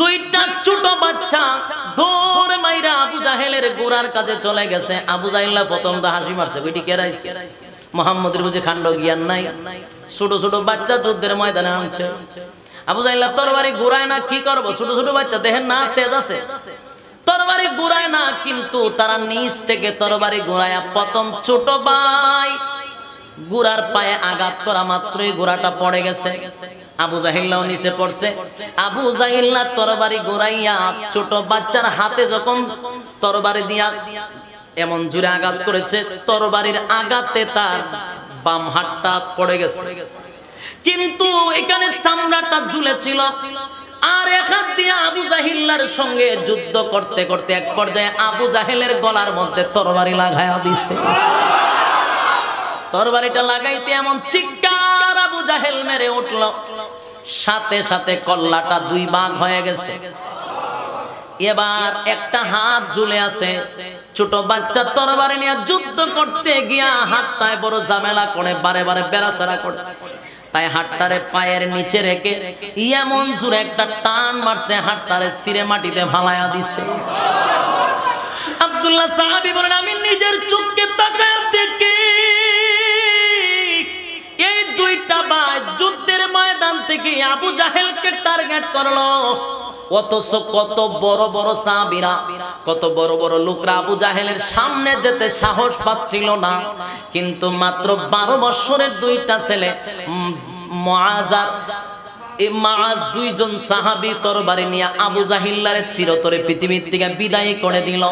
দুইটা ছোট বাচ্চা দৌড়ে মাইরা আবু জাহেলের গোড়ার কাছে চলে গেছে। আবু জাহিল্লা প্রথম তো হাসি মারছে মোহাম্মদের খান্ড নাই। ছোট ছোট বাচ্চা যুদ্ধের ময়দানে আনছে আবু জাহিল্লা তরবারি ঘুরায় না, কি করব? ছোট ছোট বাচ্চা দেখেন না তেজ আছে। তরবারি ঘুরায় না, কিন্তু তারা নিচ থেকে তরবারি ঘুরায় প্রথম ছোট ভাই গুড়ার পায়ে আঘাত করা মাত্রই গোড়াটা পড়ে গেছে। আবু জাহিল্লাও নিচে পড়ছে। আবু জাহিল্লা তরবারি গোড়াইয়া ছোট বাচ্চার হাতে যখন তরবারি দিয়া এমন জুড়ে আঘাত করেছে, তরবারির আঘাতে তার বাম হাতটা পড়ে গেছে। কিন্তু এখানে চামড়াটা ঝুলেছিল। আর হাত দিয়ে আবু জাহিল্লার সঙ্গে যুদ্ধ করতে করতে এক পর্যায়ে আবু জাহেলের গলার মধ্যে তরবারি লাগায়া দিছে। তরবারিটা লাগাইতে এমন চিৎকার আবু জাহেল মেরে উঠল। সাথে সাথে কল্লাটা দুই ভাগ হয়ে গেছে। এবার একটা হাত ঝুলে আছে। ছোট বাচ্চা তরবারি নিয়ে যুদ্ধ করতে গিয়া হাতটায় বড় ঝামেলা করে, বারে বারে বেড়াচাড়া করে। তাই হাতটারে পায়ের নিচে রেখে এমন জোরে একটা টান মারছে, হাতটারে সিরে মাটিতে ভালায়া দিছে। আব্দুল্লাহ সাহাবি বলেন, আমি নিজের চোখকে তাকায় যুদ্ধের ময়দান থেকে আবু জাহেলকে টার্গেট করল। অথচ কত বড় বড় কত বড় বড় লোকরা আবু জাহেলের সামনে যেতে সাহস পাচ্ছিল না। কিন্তু মাত্র বারো বৎসরের দুইটা ছেলে মাস দুইজন সাহাবি তরবারি নিয়ে আবু জাহিল্লারে চিরতরে পৃথিবীর থেকে বিদায় করে দিল।